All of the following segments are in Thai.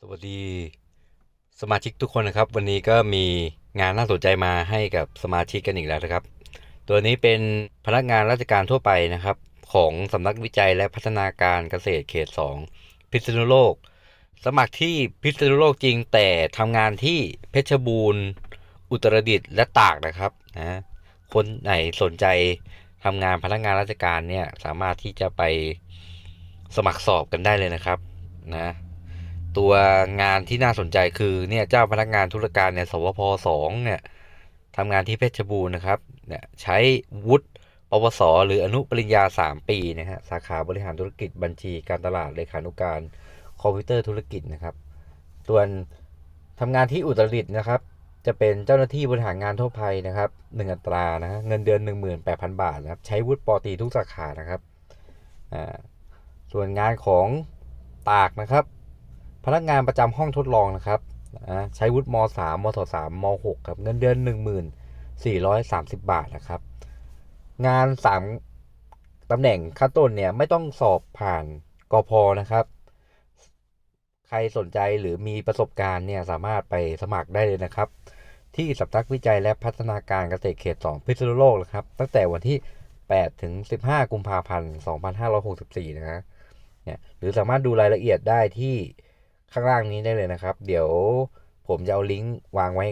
สวัสดีสมาชิกทุกคนนะครับ วันนี้ก็มีงานน่าสนใจมาให้กับสมาชิกกันอีกแล้วนะครับ ตัวนี้เป็นพนักงานราชการทั่วไปนะครับ ของสำนักวิจัยและพัฒนาการเกษตรเขต 2 พิษณุโลก สมัครที่พิษณุโลกจริงแต่ทำงานที่เพชรบูรณ์ อุตรดิตถ์และตากนะครับนะคนไหนสนใจทำงานพนักงานราชการเนี่ยสามารถที่จะไปสมัครสอบกันได้เลยนะครับนะ ตัวงานที่น่าสนใจคือเนี่ยเจ้าพนักงานธุรการเนี่ยสวพสองเนี่ยทำงานที่เพชรบูรณ์นะครับเนี่ยใช้วุฒิปวส หรืออนุปริญญา 3 ปีนะฮะสาขาบริหารธุรกิจบัญชีการตลาดเลขานุการคอมพิวเตอร์ธุรกิจนะครับส่วนทำงานที่อุตรดิตถ์นะครับ จะเป็นเจ้าหน้าที่บริหารงานทั่วไปนะครับหนึ่งอัตรานะฮะเงินเดือน 18,000 บาทนะครับใช้วุฒิปอตีทุกสาขานะครับอ่าส่วนงานของตากนะครับ พนักงานประจำห้องทดลองนะครับใช้วุฒิม .3 มศ3ม .6 ครับเงินเดือน 1430 บาทนะครับ งาน 3ตำแหน่งขั้นต้นเนี่ยไม่ต้องสอบผ่านกพนะครับ ใครสนใจหรือมีประสบการณ์เนี่ยสามารถไปสมัครได้เลยนะครับ ที่สำนักวิจัยและพัฒนาการเกษตรเขต 2 พิษณุโลกนะครับ ตั้งแต่วันที่ 8 ถึง 15 กุมภาพันธ์ 2564 นะครับเนี่ยหรือสามารถดูรายละเอียดได้ที่ ข้างล่างนี้ได้เลยนะครับ เดี๋ยวผมจะเอาลิงก์วางไว้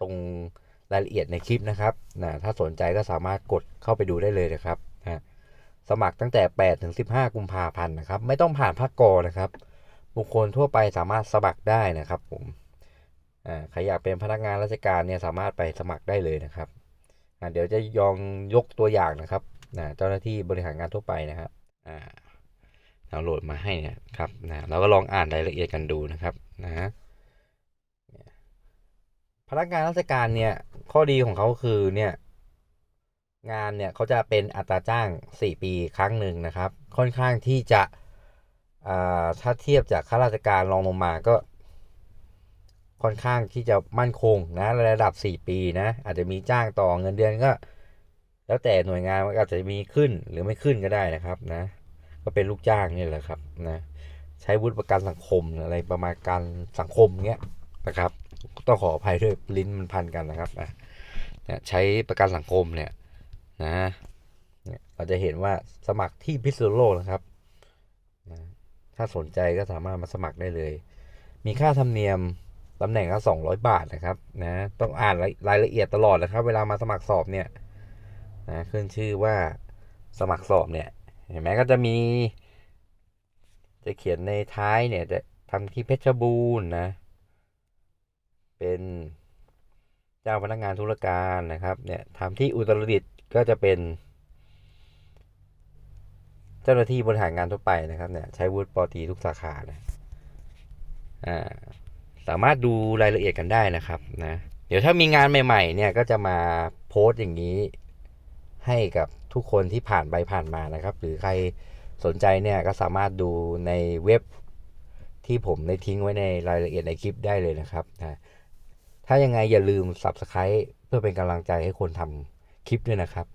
ตรงรายละเอียดในคลิปนะครับนะถ้าสนใจก็สามารถกดเข้าไปดูได้เลยนะครับนะสมัครตั้งแต่ 8 ถึง 15 กุมภาพันธ์นะครับ ไม่ต้องผ่านภาคกอนะครับ บุคคลทั่วไปสามารถสมัครได้นะครับผมอ่าใครอยากเป็นพนักงานราชการเนี่ยสามารถไปสมัครได้เลยนะครับอ่าเดี๋ยวจะยองยกตัวอย่างนะครับเจ้าหน้าที่บริหารงานทั่วไปนะครับอ่า ดาวน์โหลดมาให้นะครับนะเราก็ลองอ่านรายละเอียดกันดูนะครับนะฮะพนักงานราชการเนี่ยข้อดีของเขาคือเนี่ยงานเนี่ยเขาจะเป็นอัตราจ้าง 4 ปีครั้งหนึ่งนะครับ ค่อนข้างที่จะอ่าถ้าเทียบจากข้าราชการรองลงมาก็ ค่อนข้างที่จะมั่นคงนะระดับ 4 ปีนะอาจจะมีจ้างต่อเงินเดือนก็ แล้วแต่หน่วยงานมันอาจจะมีขึ้นหรือไม่ขึ้นก็ได้นะครับนะ ก็เป็นลูกจ้างนี่แหละครับนะใช้วุฒิประกันสังคมอะไรประมาณการสังคมเงี้ยนะครับ ต้องขออภัยด้วยลิ้นมันพันกันนะครับนะใช้ประกันสังคมเนี่ยนะเราจะเห็นว่าสมัครที่พิษณุโลกนะครับนะถ้าสนใจก็สามารถมาสมัครได้เลย มีค่าธรรมเนียมตำแหน่งละสองร้อยบาทนะครับนะต้องอ่านรายละเอียดตลอดนะครับ เวลามาสมัครสอบเนี่ยนะขึ้นชื่อว่าสมัครสอบเนี่ย เห็นไหมก็จะมี จะเขียนในท้ายเนี่ยจะทำที่เพชรบูรณ์นะ เป็นเจ้าพนักงานธุรการนะครับเนี่ยทำที่อุตรดิตถ์ก็จะเป็น เจ้าหน้าที่บริหารงานทั่วไปนะครับเนี่ยใช้วุฒิปอตีทุกสาขานะอ่าสามารถดูรายละเอียดกันได้นะครับนะเดี๋ยวถ้ามีงานใหม่ ๆ เนี่ยก็จะมาโพสต์อย่างนี้ให้กับ ทุกคนที่ผ่านไปผ่านมานะครับ หรือใครสนใจเนี่ยก็สามารถดูในเว็บที่ผมได้ทิ้งไว้ในรายละเอียดในคลิปได้เลยนะครับนะถ้ายังไงอย่าลืม Subscribe เพื่อเป็นกำลังใจให้คนทำคลิปด้วยนะครับ